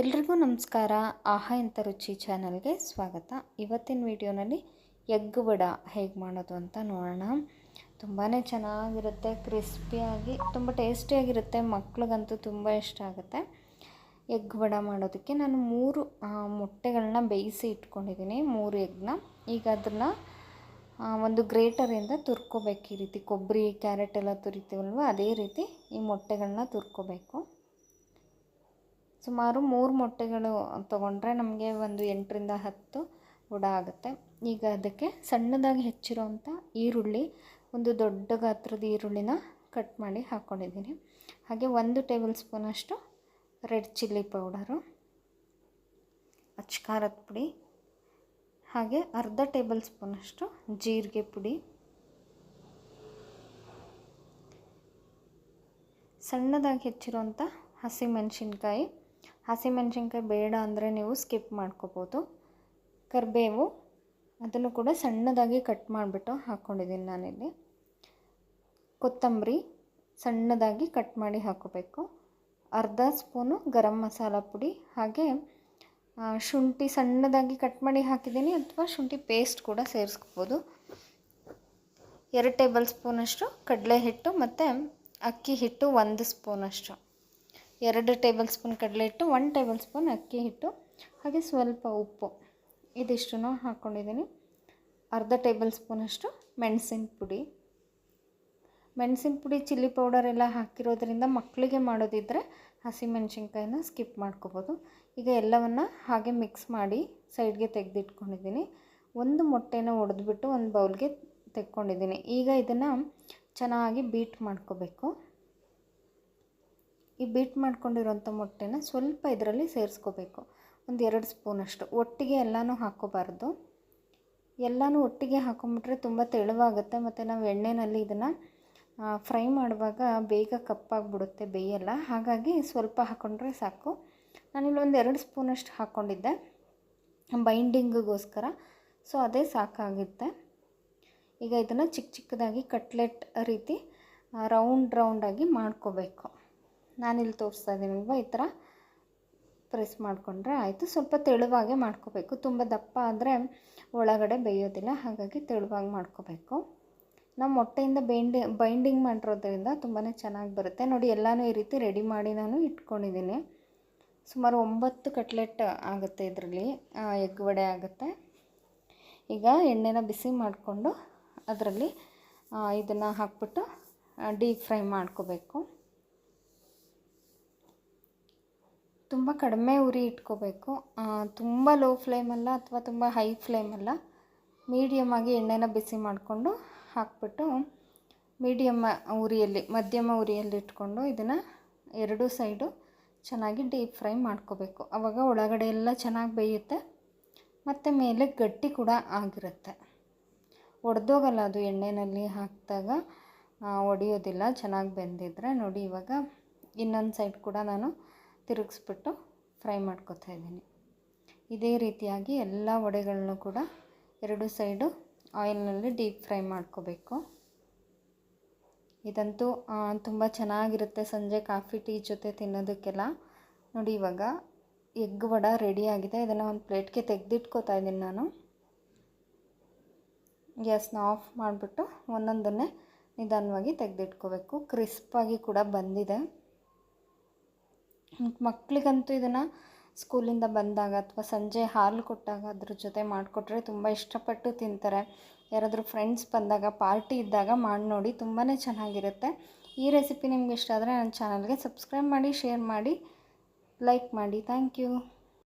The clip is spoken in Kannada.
ಎಲ್ರಿಗೂ ನಮಸ್ಕಾರ. ಆಹಾ ಇಂಥ ರುಚಿ ಚಾನಲ್ಗೆ ಸ್ವಾಗತ. ಇವತ್ತಿನ ವಿಡಿಯೋನಲ್ಲಿ ಎಗ್ ವಡ ಹೇಗೆ ಮಾಡೋದು ಅಂತ ನೋಡೋಣ. ತುಂಬಾ ಚೆನ್ನಾಗಿರುತ್ತೆ, ಕ್ರಿಸ್ಪಿಯಾಗಿ, ತುಂಬ ಟೇಸ್ಟಿಯಾಗಿರುತ್ತೆ, ಮಕ್ಳಿಗಂತೂ ತುಂಬ ಇಷ್ಟ ಆಗುತ್ತೆ. ಎಗ್ ವಡ ಮಾಡೋದಕ್ಕೆ ನಾನು ಮೂರು ಮೊಟ್ಟೆಗಳನ್ನ ಬೇಯಿಸಿ ಇಟ್ಕೊಂಡಿದ್ದೀನಿ, ಮೂರು ಎಗ್ನ ಈಗ ಅದನ್ನು ಒಂದು ಗ್ರೇಟರಿಂದ ತುರ್ಕೋಬೇಕು ಈ ರೀತಿ. ಕೊಬ್ಬರಿ, ಕ್ಯಾರೆಟ್ ಎಲ್ಲ ತುರಿತೀವಲ್ವ, ಅದೇ ರೀತಿ ಈ ಮೊಟ್ಟೆಗಳನ್ನ ತುರ್ಕೋಬೇಕು. ಸುಮಾರು ಮೂರು ಮೊಟ್ಟೆಗಳು ತೊಗೊಂಡ್ರೆ ನಮಗೆ ಒಂದು ಎಂಟರಿಂದ ಹತ್ತು ಉಡ ಆಗುತ್ತೆ. ಈಗ ಅದಕ್ಕೆ ಸಣ್ಣದಾಗಿ ಹೆಚ್ಚಿರೋವಂಥ ಈರುಳ್ಳಿ, ಒಂದು ದೊಡ್ಡ ಗಾತ್ರದ ಈರುಳ್ಳಿನ ಕಟ್ ಮಾಡಿ ಹಾಕ್ಕೊಂಡಿದ್ದೀನಿ ಹಾಗೆ ಒಂದು ಟೇಬಲ್ ಸ್ಪೂನಷ್ಟು ರೆಡ್ ಚಿಲ್ಲಿ ಪೌಡರು, ಅಚ್ಕಾರದ ಪುಡಿ, ಹಾಗೆ ಅರ್ಧ ಟೇಬಲ್ ಸ್ಪೂನಷ್ಟು ಜೀರಿಗೆ ಪುಡಿ. ಸಣ್ಣದಾಗಿ ಹೆಚ್ಚಿರುವಂಥ ಹಸಿಮೆಣಸಿನ್ಕಾಯಿ ಹಸಿಮೆಣಸಿನ್ಕಾಯಿ ಬೇಡ ಅಂದರೆ ನೀವು ಸ್ಕಿಪ್ ಮಾಡ್ಕೋಬೋದು. ಕರಿಬೇವು ಅದನ್ನು ಕೂಡ ಸಣ್ಣದಾಗಿ ಕಟ್ ಮಾಡಿಬಿಟ್ಟು ಹಾಕ್ಕೊಂಡಿದ್ದೀನಿ ನಾನಿಲ್ಲಿ. ಕೊತ್ತಂಬರಿ ಸಣ್ಣದಾಗಿ ಕಟ್ ಮಾಡಿ ಹಾಕೋಬೇಕು ಅರ್ಧ ಸ್ಪೂನು ಗರಂ ಮಸಾಲ ಪುಡಿ ಹಾಗೆ ಶುಂಠಿ ಸಣ್ಣದಾಗಿ ಕಟ್ ಮಾಡಿ ಹಾಕಿದ್ದೀನಿ ಅಥವಾ ಶುಂಠಿ ಪೇಸ್ಟ್ ಕೂಡ ಸೇರಿಸ್ಕೋಬೋದು. ಎರಡು ಟೇಬಲ್ ಸ್ಪೂನಷ್ಟು ಕಡಲೆ ಹಿಟ್ಟು ಮತ್ತು ಅಕ್ಕಿ ಹಿಟ್ಟು ಒಂದು ಸ್ಪೂನಷ್ಟು. ಎರಡು ಟೇಬಲ್ ಸ್ಪೂನ್ ಕಡಲೆ ಹಿಟ್ಟು ಒನ್ ಟೇಬಲ್ ಸ್ಪೂನ್ ಅಕ್ಕಿ ಹಿಟ್ಟು, ಹಾಗೆ ಸ್ವಲ್ಪ ಉಪ್ಪು. ಇದಿಷ್ಟನ್ನು ಹಾಕ್ಕೊಂಡಿದ್ದೀನಿ ಅರ್ಧ ಟೇಬಲ್ ಸ್ಪೂನಷ್ಟು ಮೆಣಸಿನ ಪುಡಿ. ಮೆಣಸಿನ ಪುಡಿ, ಚಿಲ್ಲಿ ಪೌಡರ್ ಎಲ್ಲ ಹಾಕಿರೋದ್ರಿಂದ ಮಕ್ಕಳಿಗೆ ಮಾಡೋದಿದ್ದರೆ ಹಸಿಮೆಣ್ಸಿನ್ಕಾಯಿನ ಸ್ಕಿಪ್ ಮಾಡ್ಕೋಬೋದು. ಈಗ ಎಲ್ಲವನ್ನು ಹಾಗೆ ಮಿಕ್ಸ್ ಮಾಡಿ ಸೈಡ್ಗೆ ತೆಗೆದಿಟ್ಕೊಂಡಿದ್ದೀನಿ. ಒಂದು ಮೊಟ್ಟೆನ ಒಡೆದ್ಬಿಟ್ಟು ಒಂದು ಬೌಲ್ಗೆ ತೆಕ್ಕೊಂಡಿದ್ದೀನಿ. ಈಗ ಇದನ್ನು ಚೆನ್ನಾಗಿ ಬೀಟ್ ಮಾಡ್ಕೋಬೇಕು. ಈ ಬೀಟ್ ಮಾಡ್ಕೊಂಡಿರೋಂಥ ಮೊಟ್ಟೆನ ಸ್ವಲ್ಪ ಇದರಲ್ಲಿ ಸೇರಿಸ್ಕೋಬೇಕು. ಒಂದು ಎರಡು ಸ್ಪೂನಷ್ಟು ಒಟ್ಟಿಗೆ ಎಲ್ಲನೂ ಹಾಕ್ಕೋಬಾರ್ದು. ಎಲ್ಲನೂ ಒಟ್ಟಿಗೆ ಹಾಕೊಂಬಿಟ್ರೆ ತುಂಬ ತೆಳುವಾಗುತ್ತೆ. ಮತ್ತು ನಾವು ಎಣ್ಣೆಯಲ್ಲಿ ಇದನ್ನು ಫ್ರೈ ಮಾಡುವಾಗ ಬೇಗ ಕಪ್ಪಾಗಿಬಿಡುತ್ತೆ ಬೇಯಲ್ಲ. ಹಾಗಾಗಿ ಸ್ವಲ್ಪ ಹಾಕ್ಕೊಂಡ್ರೆ ಸಾಕು. ನಾನಿಲ್ಲಿ ಒಂದು ಎರಡು ಸ್ಪೂನಷ್ಟು ಹಾಕ್ಕೊಂಡಿದ್ದೆ ಬೈಂಡಿಂಗಿಗೋಸ್ಕರ. ಸೊ, ಅದೇ ಸಾಕಾಗುತ್ತೆ. ಈಗ ಇದನ್ನು ಚಿಕ್ಕ ಚಿಕ್ಕದಾಗಿ ಕಟ್ಲೆಟ್ ರೀತಿ ರೌಂಡ್ ರೌಂಡಾಗಿ ಮಾಡ್ಕೋಬೇಕು. ನಾನಿಲ್ಲಿ ತೋರಿಸ್ತಾ ಇದ್ದೀನಲ್ವ ಈ ಥರ ಪ್ರೆಸ್ ಮಾಡಿಕೊಂಡ್ರೆ ಆಯಿತು. ಸ್ವಲ್ಪ ತೆಳುವಾಗೆ ಮಾಡ್ಕೋಬೇಕು. ತುಂಬ ದಪ್ಪ ಆದರೆ ಒಳಗಡೆ ಬೇಯೋದಿಲ್ಲ. ಹಾಗಾಗಿ ತೆಳುವಾಗಿ ಮಾಡ್ಕೋಬೇಕು. ನಾವು ಮೊಟ್ಟೆಯಿಂದ ಬೈಂಡಿ, ಬೈಂಡಿಂಗ್ ಮಾಡಿರೋದ್ರಿಂದ ತುಂಬಾ ಚೆನ್ನಾಗಿ ಬರುತ್ತೆ. ನೋಡಿ, ಎಲ್ಲನೂ ಈ ರೀತಿ ರೆಡಿ ಮಾಡಿ ನಾನು ಇಟ್ಕೊಂಡಿದ್ದೀನಿ. ಸುಮಾರು ಒಂಬತ್ತು ಕಟ್ಲೆಟ್ ಆಗುತ್ತೆ ಇದರಲ್ಲಿ. ಎಗ್ ವಡೆ ಆಗುತ್ತೆ. ಈಗ ಎಣ್ಣೆನ ಬಿಸಿ ಮಾಡಿಕೊಂಡು ಅದರಲ್ಲಿ ಇದನ್ನು ಹಾಕ್ಬಿಟ್ಟು ಡೀಪ್ ಫ್ರೈ ಮಾಡ್ಕೋಬೇಕು. ತುಂಬ ಕಡಿಮೆ ಉರಿ ಇಟ್ಕೋಬೇಕು. ತುಂಬ ಲೋ ಫ್ಲೇಮಲ್ಲ ಅಥವಾ ತುಂಬ ಹೈ ಫ್ಲೇಮಲ್ಲ ಮೀಡಿಯಮ್ ಆಗಿ ಎಣ್ಣೆನ ಬಿಸಿ ಮಾಡಿಕೊಂಡು ಹಾಕ್ಬಿಟ್ಟು ಮೀಡಿಯಮ್ ಉರಿಯಲ್ಲಿ, ಮಧ್ಯಮ ಉರಿಯಲ್ಲಿ ಇಟ್ಕೊಂಡು ಇದನ್ನು ಎರಡೂ ಸೈಡು ಚೆನ್ನಾಗಿ ಡೀಪ್ ಫ್ರೈ ಮಾಡ್ಕೋಬೇಕು. ಆವಾಗ ಒಳಗಡೆ ಎಲ್ಲ ಚೆನ್ನಾಗಿ ಬೇಯುತ್ತೆ, ಮತ್ತು ಮೇಲೆ ಗಟ್ಟಿ ಕೂಡ ಆಗಿರುತ್ತೆ. ಒಡೆದೋಗಲ್ಲ ಅದು ಎಣ್ಣೆಯಲ್ಲಿ ಹಾಕಿದಾಗ ಒಡೆಯೋದಿಲ್ಲ, ಚೆನ್ನಾಗಿ ಬೆಂದಿದ್ರೆ. ನೋಡಿ ಇವಾಗ ಇನ್ನೊಂದು ಸೈಡ್ ಕೂಡ ನಾನು ತಿರುಗಿಸ್ಬಿಟ್ಟು ಫ್ರೈ ಮಾಡ್ಕೊತಾ ಇದ್ದೀನಿ. ಇದೇ ರೀತಿಯಾಗಿ ಎಲ್ಲ ವಡೆಗಳನ್ನು ಕೂಡ ಎರಡು ಸೈಡು ಆಯಿಲ್ನಲ್ಲಿ ಡೀಪ್ ಫ್ರೈ ಮಾಡ್ಕೋಬೇಕು. ಇದಂತೂ ತುಂಬ ಚೆನ್ನಾಗಿರುತ್ತೆ ಸಂಜೆ ಕಾಫಿ, ಟೀ ಜೊತೆ ತಿನ್ನೋದಕ್ಕೆಲ್ಲ. ನೋಡಿ ಇವಾಗ ಎಗ್ ವಡ ರೆಡಿಯಾಗಿದೆ ಇದನ್ನು ಒಂದು ಪ್ಲೇಟ್ಗೆ ತೆಗೆದಿಟ್ಕೋತಾ ಇದ್ದೀನಿ ನಾನು. ಗ್ಯಾಸ್ನ ಆಫ್ ಮಾಡಿಬಿಟ್ಟು ಒಂದೊಂದನ್ನೇ ನಿಧಾನವಾಗಿ ತೆಗೆದಿಟ್ಕೋಬೇಕು. ಕ್ರಿಸ್ಪಾಗಿ ಕೂಡ ಬಂದಿದೆ. ಮಕ್ಕಳಿಗಂತೂ ಇದನ್ನು ಸ್ಕೂಲಿಂದ ಬಂದಾಗ ಅಥವಾ ಸಂಜೆ ಹಾಲು ಕೊಟ್ಟಾಗ ಅದ್ರ ಜೊತೆ ಮಾಡಿಕೊಟ್ರೆ ತುಂಬ ಇಷ್ಟಪಟ್ಟು ತಿಂತಾರೆ. ಯಾರಾದರೂ ಫ್ರೆಂಡ್ಸ್ ಬಂದಾಗ ಪಾರ್ಟಿ ಇದ್ದಾಗ ಮಾಡಿ ನೋಡಿ ತುಂಬಾ ಚೆನ್ನಾಗಿರುತ್ತೆ. ಈ ರೆಸಿಪಿ ನಿಮ್ಗೆ ಇಷ್ಟ ಆದರೆ ನನ್ನ ಚಾನಲ್ಗೆ ಸಬ್ಸ್ಕ್ರೈಬ್ ಮಾಡಿ ಶೇರ್ ಮಾಡಿ ಲೈಕ್ ಮಾಡಿ. Thank you